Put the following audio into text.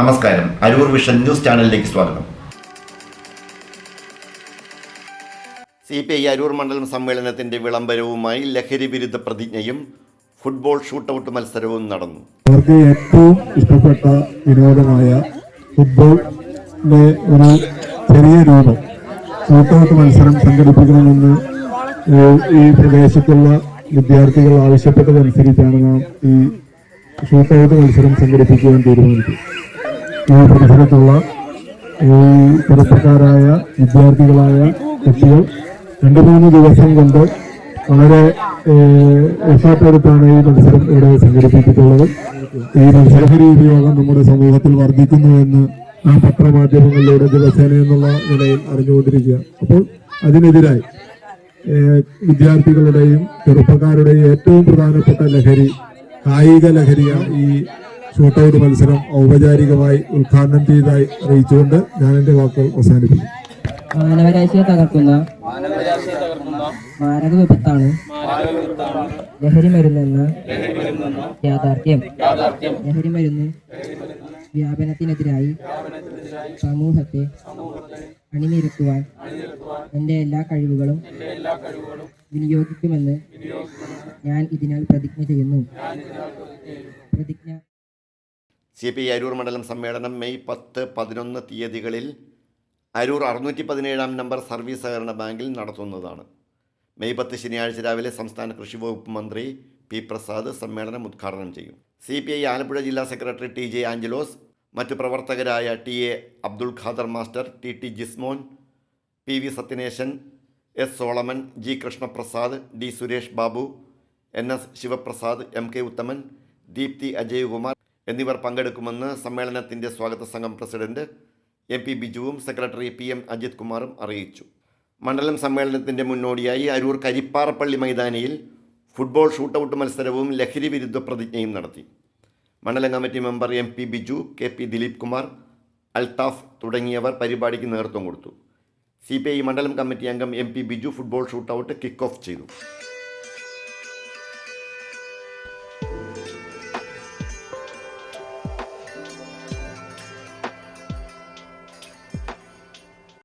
നമസ്കാരം. Aroor vision news ചാനലിലേക്ക് സ്വാഗതം. സി പി ഐ അരൂർ മണ്ഡലം സമ്മേളനത്തിന്റെ വിളംബരവുമായി ലഹരി വിരുദ്ധ പ്രതിജ്ഞയും ഫുട്ബോൾ ഷൂട്ടൌട്ട് മത്സരവും നടന്നു. അവർക്ക് ഏറ്റവും ഇഷ്ടപ്പെട്ട വിനോദമായ ഫുട്ബോളിന്റെ ഒരു ചെറിയ രൂപം. ഷൂട്ടൗട്ട് മത്സരം സംഘടിപ്പിക്കണമെന്ന് ഈ പ്രദേശത്തുള്ള വിദ്യാർത്ഥികൾ ആവശ്യപ്പെട്ടതനുസരിച്ചാണ് നാം ഈ ഷൂട്ടൗട്ട് മത്സരം സംഘടിപ്പിക്കുവാൻ തീരുമാനിച്ചത്. ഈ പരിസരത്തുള്ള ഈ ചെറുപ്പക്കാരായ വിദ്യാർത്ഥികളായ കുട്ടികൾ രണ്ടു മൂന്ന് ദിവസം കൊണ്ട് വളരെ എഫേർട്ട് എടുത്താണ് ഈ മത്സരം ഇവിടെ സംഘടിപ്പിച്ചിട്ടുള്ളത്. ഈ മത്സരഹരി ഉപയോഗം നമ്മുടെ സമൂഹത്തിൽ വർദ്ധിക്കുന്നു എന്ന് ആ പത്രമാധ്യമങ്ങളിലൂടെ ദിവസേന എന്നുള്ള നിലയിൽ അറിഞ്ഞുകൊണ്ടിരിക്കുക. അപ്പോൾ അതിനെതിരായി വിദ്യാർത്ഥികളുടെയും ചെറുപ്പക്കാരുടെയും ഏറ്റവും പ്രധാനപ്പെട്ട ലഹരി കായിക ലഹരിയ ഈ ഷൂട്ടൌട്ട് മത്സരം ഔപചാരികമായി ഉദ്ഘാടനം ചെയ്തതായി അറിയിച്ചുകൊണ്ട് ഞാൻ എന്റെ വാക്കുകൾ അവസാനിപ്പിക്കും മാനവരാശിയെ തകർക്കുന്ന മാരക വിപത്താണ് ലഹരി മരുന്നെന്ന യാഥാർത്ഥ്യം. ലഹരി മരുന്ന് വ്യാപനത്തിനെതിരായി സമൂഹത്തെ അണിനിരത്തുവാൻ എന്റെ എല്ലാ കഴിവുകളും വിനിയോഗിക്കുമെന്ന് ഞാൻ ഇതിനാൽ പ്രതിജ്ഞ ചെയ്യുന്നു. പ്രതിജ്ഞ സി പി ഐ അരൂർ മണ്ഡലം സമ്മേളനം മെയ് പത്ത് പതിനൊന്ന് തീയതികളിൽ അരൂർ അറുന്നൂറ്റി പതിനേഴാം നമ്പർ സർവീസ് സഹകരണ ബാങ്കിൽ നടത്തുന്നതാണ്. മെയ് പത്ത് ശനിയാഴ്ച രാവിലെ സംസ്ഥാന കൃഷി വകുപ്പ് മന്ത്രി പി പ്രസാദ് സമ്മേളനം ഉദ്ഘാടനം ചെയ്യും. സി പി ഐ ആലപ്പുഴ ജില്ലാ സെക്രട്ടറി ടി ജെ ആഞ്ചലോസ് മറ്റു പ്രവർത്തകരായ T A Abdul Khader master T T Jismon P V Sathyanesan S Solomon G Krishnaprasad D Suresh Babu N S Sivaprasad M K Uthaman Deepthi Ajaykumar എന്നിവർ പങ്കെടുക്കുമെന്ന് സമ്മേളനത്തിന്റെ സ്വാഗത സംഘം president M P ബിജുവും secretary P M Ajith കുമാറും അറിയിച്ചു. മണ്ഡലം സമ്മേളനത്തിന്റെ മുന്നോടിയായി അരൂർ കരിപ്പാറപ്പള്ളി മൈതാനിയിൽ ഫുട്ബോൾ ഷൂട്ടൌട്ട് മത്സരവും ലഹരി വിരുദ്ധ പ്രതിജ്ഞയും നടത്തി. മണ്ഡലം committee member M P Biju K P Dileep Kumar Althaf തുടങ്ങിയവർ പരിപാടിക്ക് നേതൃത്വം കൊടുത്തു. സി പി ഐ മണ്ഡലം കമ്മിറ്റി അംഗം M P Biju football shootout kick off ചെയ്തു.